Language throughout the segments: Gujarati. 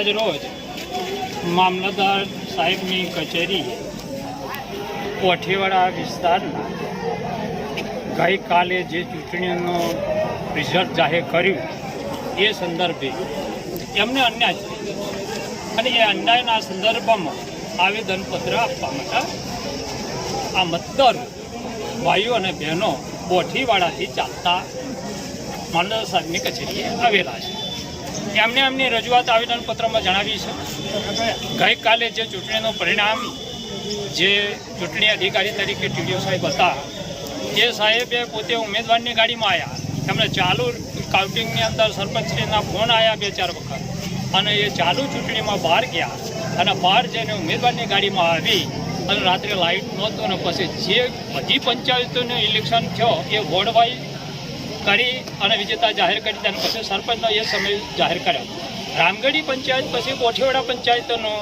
આજ રોજ મામલતદાર સાહેબની કચેરી કોઠીવાડા વિસ્તારના ગઈકાલે જે ચૂંટણીનું રિઝલ્ટ જાહેર કર્યું, એ સંદર્ભે એમને અન્યાય થયો. અને એ અન્યાયના સંદર્ભમાં આવેદનપત્ર આપવા માટે આ મતદાર ભાઈઓ અને બહેનો કોઠીવાડાથી ચાલતા મામલતદાર સાહેબની કચેરીએ આવેલા છે. એમને એમની રજૂઆત આવેદનપત્રમાં જણાવી છે. ગઈકાલે જે ચૂંટણીનું પરિણામ જે ચૂંટણી અધિકારી તરીકે ટીડીઓ સાહેબ હતા, એ સાહેબે પોતે ઉમેદવારની ગાડીમાં આવ્યા એમણે ચાલુ કાઉન્ટિંગની અંદર સરપંચશ્રીના ફોન આવ્યા બે ચાર વખત. અને એ ચાલુ ચૂંટણીમાં બહાર ગયા અને બહાર જઈને ઉમેદવારની ગાડીમાં આવી અને રાત્રે લાઇટ નહોતું અને પછી જે બધી પંચાયતોનું ઇલેક્શન થયો, એ વોર્ડ વાઇઝ કરી અને વિજેતા જાહેર કરી તેના પછી સરપંચનો એ સમય જાહેર કર્યો. રામગઢી પંચાયત પછી કોઠીવાડા પંચાયતનો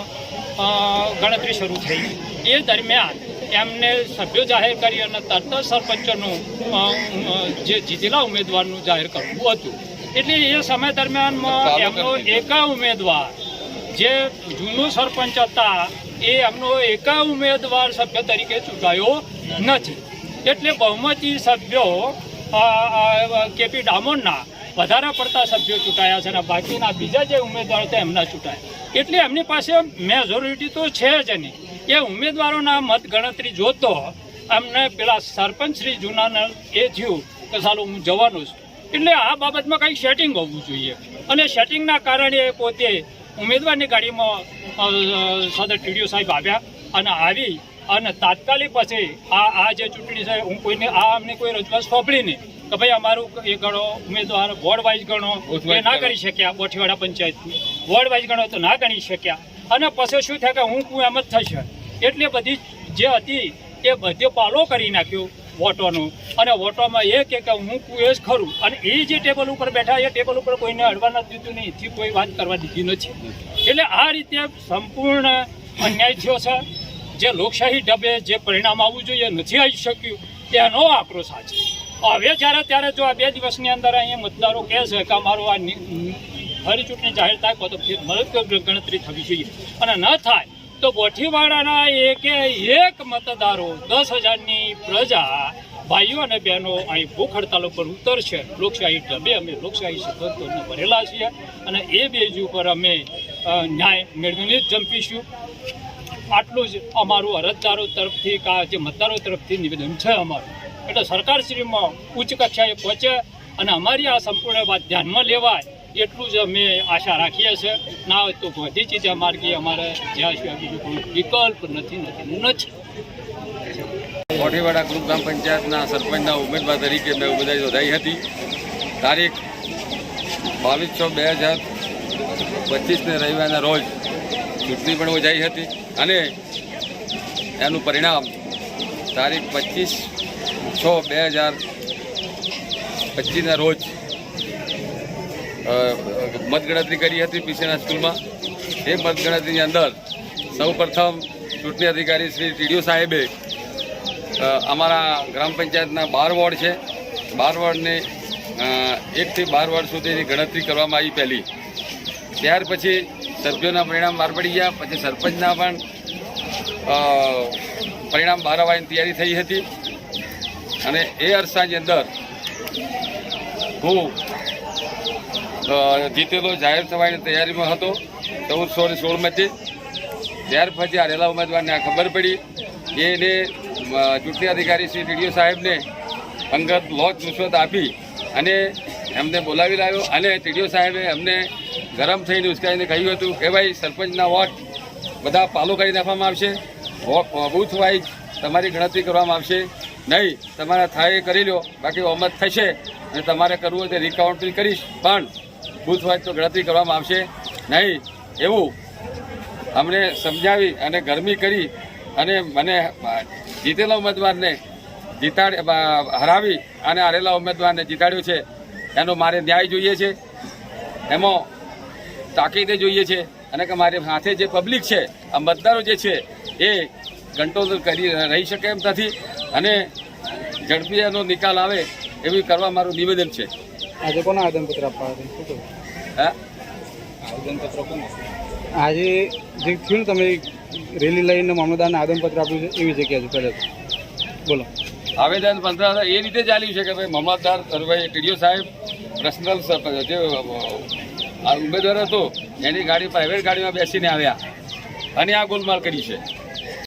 ગણતરી શરૂ થઈ. એ દરમિયાન એમને સભ્યો જાહેર કરી અને તરત સરપંચોનું જે જીતેલા ઉમેદવારનું જાહેર કરવું હતું. એટલે એ સમય દરમિયાનમાં એમનો એકા ઉમેદવાર જે જૂનું સરપંચ હતા એ એમનો એકા ઉમેદવાર સભ્ય તરીકે ચૂંટાયો નથી. એટલે બહુમતી સભ્યો કેપી ડામોરના વધારે પડતા સભ્યો ચૂંટાયા છે અને બાકીના બીજા જે ઉમેદવારો હતા એમના ચૂંટાયા. એટલે એમની પાસે મેજોરિટી તો છે જ નહીં. એ ઉમેદવારોના મત ગણતરી જોતો અમને પેલા સરપંચ શ્રી જૂનાના એ થયું કે સારું હું જવાનું છું. એટલે આ બાબતમાં કંઈક સેટિંગ હોવું જોઈએ. અને સેટિંગના કારણે પોતે ઉમેદવારની ગાડીમાં સદર ટીડીઓ સાહેબ આવ્યા અને આવી અને તાત્કાલિક પછી આ આ જે ચૂંટણી છે હું કોઈને આ અમને કોઈ રજૂઆત સોંપડી નહીં કે ભાઈ અમારું એ ગણો ઉમેદવાર વોર્ડ વાઇઝ ગણો એ ના કરી શક્યા બોઠીવાડા પંચાયતની. વોર્ડ વાઇઝ ગણો તો ના ગણી શક્યા. અને પછી શું થાય કે હું કું એમ જ થશે એટલે બધી જે હતી એ બધે પાલો કરી નાખ્યો વોટોનું. અને વોટોમાં એ કે કે હું કું એ જ ખરું. અને એ જે ટેબલ ઉપર બેઠા એ ટેબલ ઉપર કોઈને અડવા નથી દીધું નહીં. એથી કોઈ વાત કરવા દીધી નથી. એટલે આ રીતે સંપૂર્ણ અન્યાય થયો છે. જે લોકશાહી ઢબે જે પરિણામ આવવું જોઈએ નથી આવી શક્યું તેનો આક્રોશ આ છે. હવે જ્યારે, ત્યારે જો આ બે દિવસની અંદર અહીંયા મતદારો કહે છે કે અમારો આ ફરી ચૂંટણી જાહેર થાય તો ફેર મદદ ગણતરી થવી જોઈએ. અને ન થાય, તો બોઠીવાડાના એકે એક મતદારો, દસ હજારની પ્રજા, ભાઈઓ અને બહેનો અહીં ભૂખ હડતાલ ઉપર ઉતરશે. લોકશાહી ઢબે અમે લોકશાહી સિદ્ધાંતોને ભરેલા છીએ અને એ બેજ ઉપર અમે ન્યાય મેળવીને જ જંપીશું. આટલું જ અમારું અરજદારો તરફથી કા જે મતદારો તરફથી નિવેદન છે અમારું. એટલે સરકારશ્રીમાં ઉચ્ચ કક્ષાએ પહોંચે અને અમારી આ સંપૂર્ણ વાત ધ્યાનમાં લેવાય એટલું જ અમે આશા રાખીએ છીએ. ના હોય તો બધી ચીજે માર્ગે અમારે જ્યાં સિવાય બીજું કોઈ વિકલ્પ નથી નથી નથી. કોઠીવાડા ગ્રુપ ગ્રામ પંચાયતના સરપંચના ઉમેદવાર તરીકે મેં ઉમેદવારી નોંધાઈ હતી. તારીખ બાવીસ છ બે હજાર પચીસને રવિવારના રોજ ચૂંટણી પણ યોજાઈ હતી અને એનું પરિણામ તારીખ પચીસ છ બે હજાર પચીસના રોજ મતગણતરી કરી હતી પીસીના સ્કૂલમાં. એ મતગણતરીની અંદર સૌ પ્રથમ ચૂંટણી અધિકારી શ્રી ટીડીઓ સાહેબે અમારા ગ્રામ પંચાયતના બાર વોર્ડ છે. બાર વોર્ડને એકથી બાર વોર્ડ સુધીની ગણતરી કરવામાં આવી પહેલી. ત્યાર પછી સભ્યોના પરિણામ બહાર પડી ગયા, પછી સરપંચના પણ પરિણામ બહાર આવવાની તૈયારી થઈ હતી. અને એ અરસાની અંદર હું જીતેલો જાહેર થવાની તૈયારીમાં હતો ચૌદસો ને સોળમાંથી. ત્યાર પછી હારેલા ઉમેદવારને આ ખબર પડી એને ચૂંટણી અધિકારી શ્રી ડીડીઓ સાહેબને અંગત લોજ રૂશ્વત આપી અને એમને બોલાવી લાવ્યો અને ટીડીઓ સાહેબે અમને ગરમ થઈને ઉશ્કેરીને કહ્યું હતું કે ભાઈ, સરપંચના વોટ બધા પાલો કરી નાખવામાં આવશે. બૂથ વાઇઝ તમારી ગણતરી કરવામાં આવશે. નહીં, તમારા થાય કરી લો બાકી ઓમત થશે અને તમારે કરવું હોય તો રિકાઉન્ટિંગ કરીશ. પણ બૂથ વાઇઝ તો ગણતરી કરવામાં આવશે. નહીં, એવું અમને સમજાવી અને ગરમી કરી અને મને જીતેલા ઉમેદવારને જીતાડ, હરાવી અને હારેલા ઉમેદવારને જીતાડ્યો છે. એનો મારે ન્યાય જોઈએ છે. એમાં તાકીદે જોઈએ છે. અને કે મારી સાથે જે પબ્લિક છે આ મતદારો જે છે એ કંટ્રોલ કરી રહી શકે એમ નથી. અને ઝડપી એનો નિકાલ આવે એવી કરવા મારું નિવેદન છે. આજે કોના આવેદનપત્ર આપવા હા? આવેદનપત્ર કોણ આજે જે થયું તમે રેલી લઈને મામલતદારને આવેદનપત્ર આપ્યું છે એવી જગ્યા છે પહેલાં બોલો. આવેદન પંત્ર એ રીતે ચાલ્યું છે કે ભાઈ મામલતદાર ભાઈ ટીડીઓ સાહેબ પર્સનલ જે ઉમેદવાર હતો, એની ગાડી પ્રાઇવેટ ગાડીમાં બેસીને આવ્યા. અને આ ગોલમાલ કરી છે.